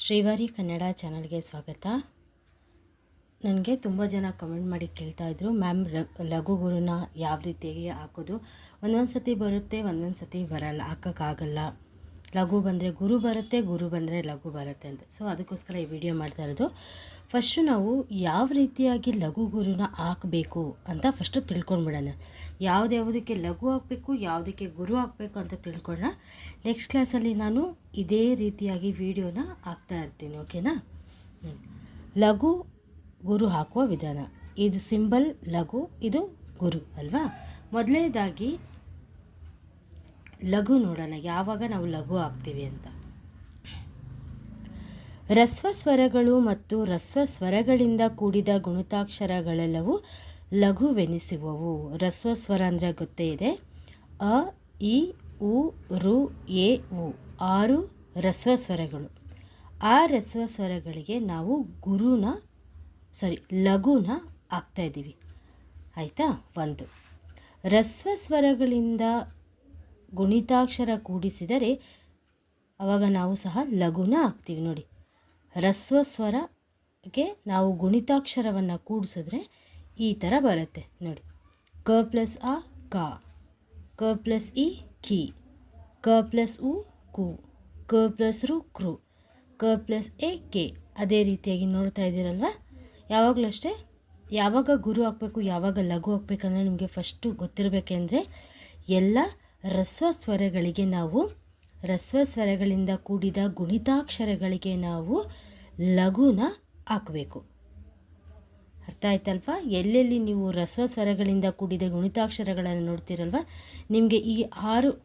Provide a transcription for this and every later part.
ಶ್ರೀವಾರಿ ಕನ್ನಡ ಚಾನಲ್ಗೆ ಸ್ವಾಗತ. ನನಗೆ ತುಂಬ ಜನ ಕಮೆಂಟ್ ಮಾಡಿ ಕೇಳ್ತಾಯಿದ್ರು ಮ್ಯಾಮ್ ಲಘು ಗುರುನ ಯಾವ ರೀತಿಯಾಗಿ ಹಾಕೋದು? ಒಂದೊಂದು ಸತಿ ಬರುತ್ತೆ ಒಂದೊಂದು ಸತಿ ಬರಲ್ಲ, ಹಾಕೋಕ್ಕಾಗಲ್ಲ. ಲಘು ಬಂದರೆ ಗುರು ಬರುತ್ತೆ, ಗುರು ಬಂದರೆ ಲಘು ಬರುತ್ತೆ ಅಂತ. ಸೊ ಅದಕ್ಕೋಸ್ಕರ ಈ ವಿಡಿಯೋ ಮಾಡ್ತಾ ಇರೋದು. ಫಸ್ಟು ನಾವು ಯಾವ ರೀತಿಯಾಗಿ ಲಘು ಗುರುನ ಹಾಕಬೇಕು ಅಂತ ಫಸ್ಟು ತಿಳ್ಕೊಂಡ್ಬಿಡೋಣ. ಯಾವುದ್ಯಾವುದಕ್ಕೆ ಲಘು ಹಾಕಬೇಕು, ಯಾವುದಕ್ಕೆ ಗುರು ಹಾಕಬೇಕು ಅಂತ ತಿಳ್ಕೊಳ್ಳೋಣ. ನೆಕ್ಸ್ಟ್ ಕ್ಲಾಸಲ್ಲಿ ನಾನು ಇದೇ ರೀತಿಯಾಗಿ ವಿಡಿಯೋನ ಹಾಕ್ತಾ ಇರ್ತೀನಿ ಓಕೆನಾ ಲಘು ಗುರು ಹಾಕುವ ವಿಧಾನ. ಇದು ಸಿಂಬಲ್ ಲಘು, ಇದು ಗುರು, ಅಲ್ವಾ? ಮೊದಲನೇದಾಗಿ ಲಘು ನೋಡೋಣ, ಯಾವಾಗ ನಾವು ಲಘು ಆಗ್ತೀವಿ ಅಂತ. ರಸ್ವ ಸ್ವರಗಳು ಮತ್ತು ರಸ್ವ ಸ್ವರಗಳಿಂದ ಕೂಡಿದ ಗುಣತಾಕ್ಷರಗಳೆಲ್ಲವೂ ಲಘುವೆನಿಸುವವು. ರಸ್ವ ಸ್ವರ ಅಂದರೆ ಗೊತ್ತೇ ಇದೆ? ಅ, ಇ, ಉ, ರು, ಎ, ಉ ಆರು ರಸ್ವ ಸ್ವರಗಳು. ಆ ರಸ್ವ ಸ್ವರಗಳಿಗೆ ನಾವು ಗುರುನ ಸಾರಿ ಲಘುನ ಆಗ್ತಾಯಿದ್ದೀವಿ ಆಯಿತಾ? ಒಂದು. ರಸ್ವ ಸ್ವರಗಳಿಂದ ಗುಣಿತಾಕ್ಷರ ಕೂಡಿಸಿದರೆ ಆವಾಗ ನಾವು ಸಹ ಲಘುನ ಆಗ್ತೀವಿ ನೋಡಿ. ಹ್ರಸ್ವ ಸ್ವರಕ್ಕೆ ನಾವು ಗುಣಿತಾಕ್ಷರವನ್ನು ಕೂಡಿಸಿದ್ರೆ ಈ ಥರ ಬರುತ್ತೆ ನೋಡಿ. ಕ ಪ್ಲಸ್ ಆ, ಕ. ಕ ಪ್ಲಸ್ ಇ, ಕಿ. ಕ ಪ್ಲಸ್ ಉ, ಕು. ಕ ಪ್ಲಸ್ ರು, ಕೃ. ಕ ಪ್ಲಸ್ ಎ, ಕೆ. ಅದೇ ರೀತಿಯಾಗಿ ನೋಡ್ತಾ ಇದ್ದೀರಲ್ವ? ಯಾವಾಗಲೂ ಅಷ್ಟೇ, ಯಾವಾಗ ಗುರು ಹಾಕಬೇಕು ಯಾವಾಗ ಲಘು ಹಾಕ್ಬೇಕಂದ್ರೆ ನಿಮಗೆ ಫಸ್ಟು ಗೊತ್ತಿರಬೇಕೆಂದರೆ ಎಲ್ಲ ರಸ್ವ ಸ್ವರಗಳಿಗೆ ನಾವು ರಸ್ವ ಸ್ವರಗಳಿಂದ ಕೂಡಿದ ಗುಣಿತಾಕ್ಷರಗಳಿಗೆ ನಾವು ಲಘುನ ಹಾಕಬೇಕು. ಅರ್ಥ ಆಯ್ತಲ್ವಾ? ಎಲ್ಲೆಲ್ಲಿ ನೀವು ರಸ್ವ ಸ್ವರಗಳಿಂದ ಕೂಡಿದ ಗುಣಿತಾಕ್ಷರಗಳನ್ನು ನೋಡ್ತೀರಲ್ವ? ನಿಮಗೆ ಈ ಆರು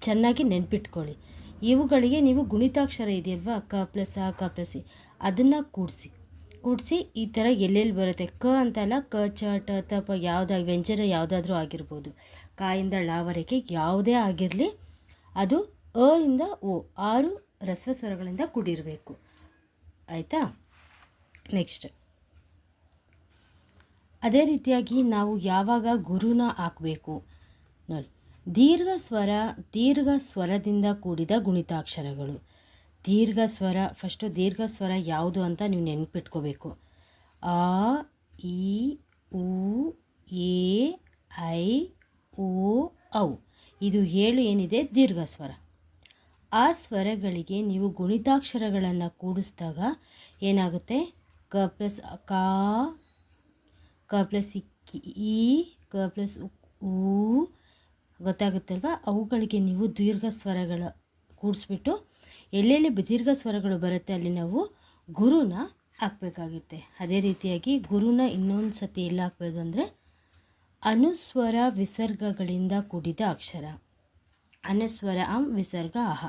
ಚೆನ್ನಾಗಿ ನೆನ್ಪಿಟ್ಕೊಳ್ಳಿ. ಇವುಗಳಿಗೆ ನೀವು ಗುಣಿತಾಕ್ಷರ ಇದೆಯಲ್ವಾ? ಕ ಪ್ಲಸ್ ಆ ಕ ಪ್ಲಸ್ ಅದನ್ನು ಕೂಡಿಸಿ. ಕೂಡಿಸಿ ಈ ಥರ ಎಲ್ಲೆಲ್ಲಿ ಬರುತ್ತೆ? ಕ ಅಂತಲ್ಲ ಕ, ಚ, ಟ, ತ ಯಾವುದಾಗಿ ವ್ಯಂಜನ ಯಾವುದಾದ್ರೂ ಆಗಿರ್ಬೋದು. ಕಾಯಿಂದ ಳವರೆಗೆ ಯಾವುದೇ ಆಗಿರಲಿ, ಅದು ಅ ಇಂದ ಓ, ಆರು ರಸ್ವ ಸ್ವರಗಳಿಂದ ಕೂಡಿರಬೇಕು. ಆಯಿತಾ? ನೆಕ್ಸ್ಟ್. ಅದೇ ರೀತಿಯಾಗಿ ನಾವು ಯಾವಾಗ ಗುರುನ ಹಾಕಬೇಕು? ನೋಡಿ, ದೀರ್ಘ ಸ್ವರ, ದೀರ್ಘ ಸ್ವರದಿಂದ ಕೂಡಿದ ಗುಣಿತಾಕ್ಷರಗಳು. ದೀರ್ಘ ಸ್ವರ ಫಸ್ಟು ದೀರ್ಘ ಸ್ವರ ಯಾವುದು ಅಂತ ನೀವು ನೆನ್ಪಿಟ್ಕೋಬೇಕು. ಆ ಇ, ಉ, ಎ, ಐ, ಓ, ಔ. ಇದು ಏಳು ಏನಿದೆ? ದೀರ್ಘ ಸ್ವರ. ಆ ಸ್ವರಗಳಿಗೆ ನೀವು ಗುಣಿತಾಕ್ಷರಗಳನ್ನು ಕೂಡಿಸಿದಾಗ ಏನಾಗುತ್ತೆ? ಕ ಪ್ಲಸ್ ಕಾ, ಕ ಪ್ಲಸ್ ಇ, ಕ ಪ್ಲಸ್ ಉ, ಗೊತ್ತಾಗುತ್ತಲ್ವ? ಅವುಗಳಿಗೆ ನೀವು ದೀರ್ಘ ಸ್ವರಗಳ ಕೂಡಿಸ್ಬಿಟ್ಟು ಎಲ್ಲೆಲ್ಲಿ ದೀರ್ಘ ಸ್ವರಗಳು ಬರುತ್ತೆ ಅಲ್ಲಿ ನಾವು ಗುರುನ ಹಾಕಬೇಕಾಗುತ್ತೆ. ಅದೇ ರೀತಿಯಾಗಿ ಗುರುನ ಇನ್ನೊಂದು ಸತಿ ಎಲ್ಲ ಹಾಕ್ಬೋದು ಅಂದರೆ ಅನುಸ್ವರ ವಿಸರ್ಗಗಳಿಂದ ಕೂಡಿದ ಅಕ್ಷರ. ಅನುಸ್ವರ ಅಂ ವಿಸರ್ಗ ಅಹ.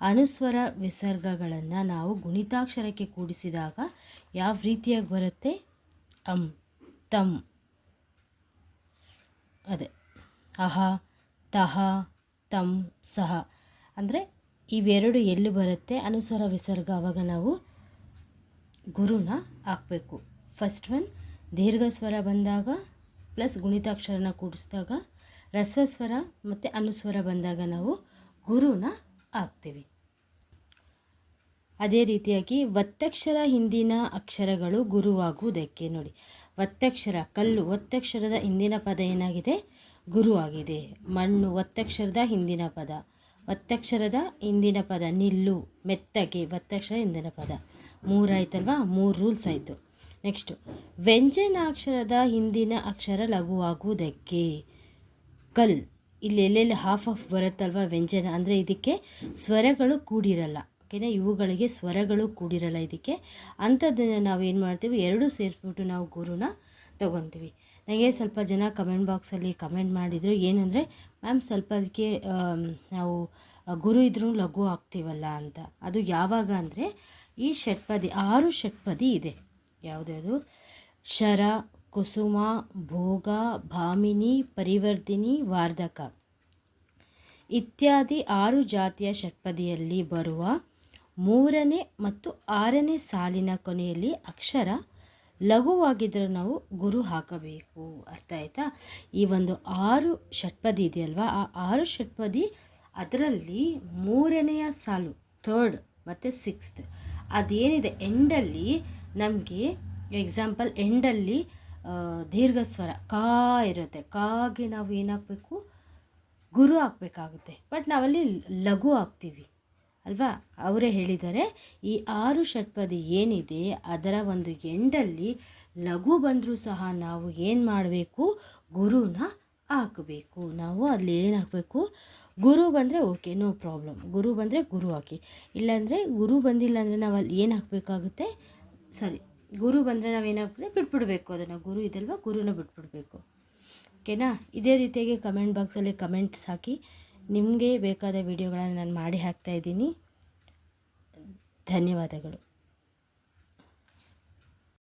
ಅನುಸ್ವರ ವಿಸರ್ಗಗಳನ್ನು ನಾವು ಗುಣಿತಾಕ್ಷರಕ್ಕೆ ಕೂಡಿಸಿದಾಗ ಯಾವ ರೀತಿಯಾಗಿ ಬರುತ್ತೆ? ಅಂ, ತಂ. ಅದೇ. ಅಹ, ತಹ, ತಂ, ಸಹ. ಅಂದರೆ ಇವೆರಡು ಎಲ್ಲಿ ಬರುತ್ತೆ? ಅನುಸಾರ ವಿಸರ್ಗ. ಆವಾಗ ನಾವು ಗುರುನ ಹಾಕಬೇಕು. ಫಸ್ಟ್ ಒನ್ ದೀರ್ಘ ಸ್ವರ ಬಂದಾಗ ಪ್ಲಸ್ ಗುಣಿತಾಕ್ಷರನ ಕೂಡಿಸಿದಾಗ ರಸ್ವ ಸ್ವರ ಮತ್ತು ಅನುಸ್ವರ ಬಂದಾಗ ನಾವು ಗುರುನ ಹಾಕ್ತೀವಿ. ಅದೇ ರೀತಿಯಾಗಿ ಒತ್ತಕ್ಷರ ಹಿಂದಿನ ಅಕ್ಷರಗಳು ಗುರುವಾಗುವುದಕ್ಕೆ ನೋಡಿ. ಒತ್ತಕ್ಷರ ಕಲ್ಲು ಒತ್ತಕ್ಷರದ ಹಿಂದಿನ ಪದ ಏನಾಗಿದೆ? ಗುರುವಾಗಿದೆ. ಮಣ್ಣು ಒತ್ತಕ್ಷರದ ಹಿಂದಿನ ಪದ. ಒತ್ತಕ್ಷರದ ಹಿಂದಿನ ಪದ, ನಿಲ್ಲು, ಮೆತ್ತಗೆ ಒತ್ತಕ್ಷರ ಹಿಂದಿನ ಪದ. ಮೂರಾಯ್ತಲ್ವಾ? ಮೂರು ರೂಲ್ಸ್ ಆಯಿತು. ನೆಕ್ಸ್ಟು, ವ್ಯಂಜನಾಕ್ಷರದ ಹಿಂದಿನ ಅಕ್ಷರ ಲಘುವಾಗುವುದಕ್ಕೆ ಕಲ್. ಇಲ್ಲಿ ಎಲ್ಲೆಲ್ಲಿ ಹಾಫ್ ಆಫ್ ಬರುತ್ತಲ್ವ ವ್ಯಂಜನ? ಅಂದರೆ ಇದಕ್ಕೆ ಸ್ವರಗಳು ಕೂಡಿರಲ್ಲ. ಓಕೆನಾ? ಇವುಗಳಿಗೆ ಸ್ವರಗಳು ಕೂಡಿರಲ್ಲ ಇದಕ್ಕೆ. ಅಂಥದ್ದನ್ನು ನಾವು ಏನು ಮಾಡ್ತೀವಿ? ಎರಡೂ ಸೇರಿಸ್ಬಿಟ್ಟು ನಾವು ಗುರುನ ತೊಗೊತೀವಿ. ನನಗೆ ಸ್ವಲ್ಪ ಜನ ಕಮೆಂಟ್ ಬಾಕ್ಸಲ್ಲಿ ಕಮೆಂಟ್ ಮಾಡಿದರು. ಏನಂದರೆ, ಮ್ಯಾಮ್ ಸ್ವಲ್ಪ ಅದಕ್ಕೆ ನಾವು ಗುರು ಇದ್ರೂ ಲಘು ಆಗ್ತೀವಲ್ಲ ಅಂತ. ಅದು ಯಾವಾಗ ಅಂದರೆ, ಈ ಷಟ್ಪದಿ, ಆರು ಷಟ್ಪದಿ ಇದೆ. ಯಾವುದ್ಯಾವುದು ಶರ, ಕುಸುಮ, ಭೋಗ, ಭಾಮಿನಿ, ಪರಿವರ್ತಿನಿ, ವಾರ್ಧಕ. ಇತ್ಯಾದಿ ಆರು ಜಾತಿಯ ಷಟ್ಪದಿಯಲ್ಲಿ ಬರುವ ಮೂರನೇ ಮತ್ತು ಆರನೇ ಸಾಲಿನ ಕೊನೆಯಲ್ಲಿ ಅಕ್ಷರ ಲಘುವಾಗಿದ್ದರೆ ನಾವು ಗುರು ಹಾಕಬೇಕು. ಅರ್ಥ ಆಯಿತಾ? ಈ ಒಂದು ಆರು ಷಟ್ಪದಿ ಇದೆಯಲ್ವಾ ಆ ಆರು ಷಟ್ಪದಿ ಅದರಲ್ಲಿ ಮೂರನೆಯ ಸಾಲು ಥರ್ಡ್ ಮತ್ತು ಸಿಕ್ಸ್ತ್ ಅದೇನಿದೆ? ಎಂಡಲ್ಲಿ ನಮಗೆ ಎಕ್ಸಾಂಪಲ್ ಎಂಡಲ್ಲಿ ದೀರ್ಘ ಸ್ವರ ಕಾ ಇರುತ್ತೆ. ಕಾಗೆ ನಾವು ಏನಾಗಬೇಕು ಗುರು ಹಾಕಬೇಕಾಗುತ್ತೆ. ಬಟ್ ನಾವಲ್ಲಿ ಲಘು ಹಾಕ್ತೀವಿ. ಅಲ್ವಾ? ಅವರೇ ಹೇಳಿದ್ದಾರೆ, ಈ ಆರು ಷಟ್ಪದಿ ಏನಿದೆ, ಅದರ ಒಂದು ಎಂಡಲ್ಲಿ ಲಘು ಬಂದರೂ ಸಹ ನಾವು ಏನು ಮಾಡಬೇಕು? ಗುರುನ ಹಾಕಬೇಕು. ನಾವು ಅಲ್ಲಿ ಏನು ಹಾಕಬೇಕು? ಗುರು ಬಂದರೆ ಓಕೆ, ನೋ ಪ್ರಾಬ್ಲಮ್. ಗುರು ಬಂದರೆ ಗುರು ಹಾಕಿ. ಇಲ್ಲಾಂದರೆ ಗುರು ಬಂದಿಲ್ಲ ಅಂದರೆ ನಾವು ಅಲ್ಲಿ ಏನು ಹಾಕಬೇಕಾಗುತ್ತೆ? ಸಾರಿ, ಗುರು ಬಂದರೆ ನಾವೇನಾಗ್ತದೆ ಬಿಟ್ಬಿಡಬೇಕು ಅದನ್ನು. ಗುರು ಇದಲ್ವ? ಗುರುನ ಬಿಟ್ಬಿಡ್ಬೇಕು. ಓಕೆನಾ? ಇದೇ ರೀತಿಯಾಗಿ ಕಮೆಂಟ್ ಬಾಕ್ಸಲ್ಲಿ ಕಮೆಂಟ್ಸ್ ಹಾಕಿ. ನಿಮಗೆ ಬೇಕಾದ ವಿಡಿಯೋಗಳನ್ನು ನಾನು ಮಾಡಿ ಹಾಕ್ತಾಯಿದ್ದೀನಿ ಧನ್ಯವಾದಗಳು.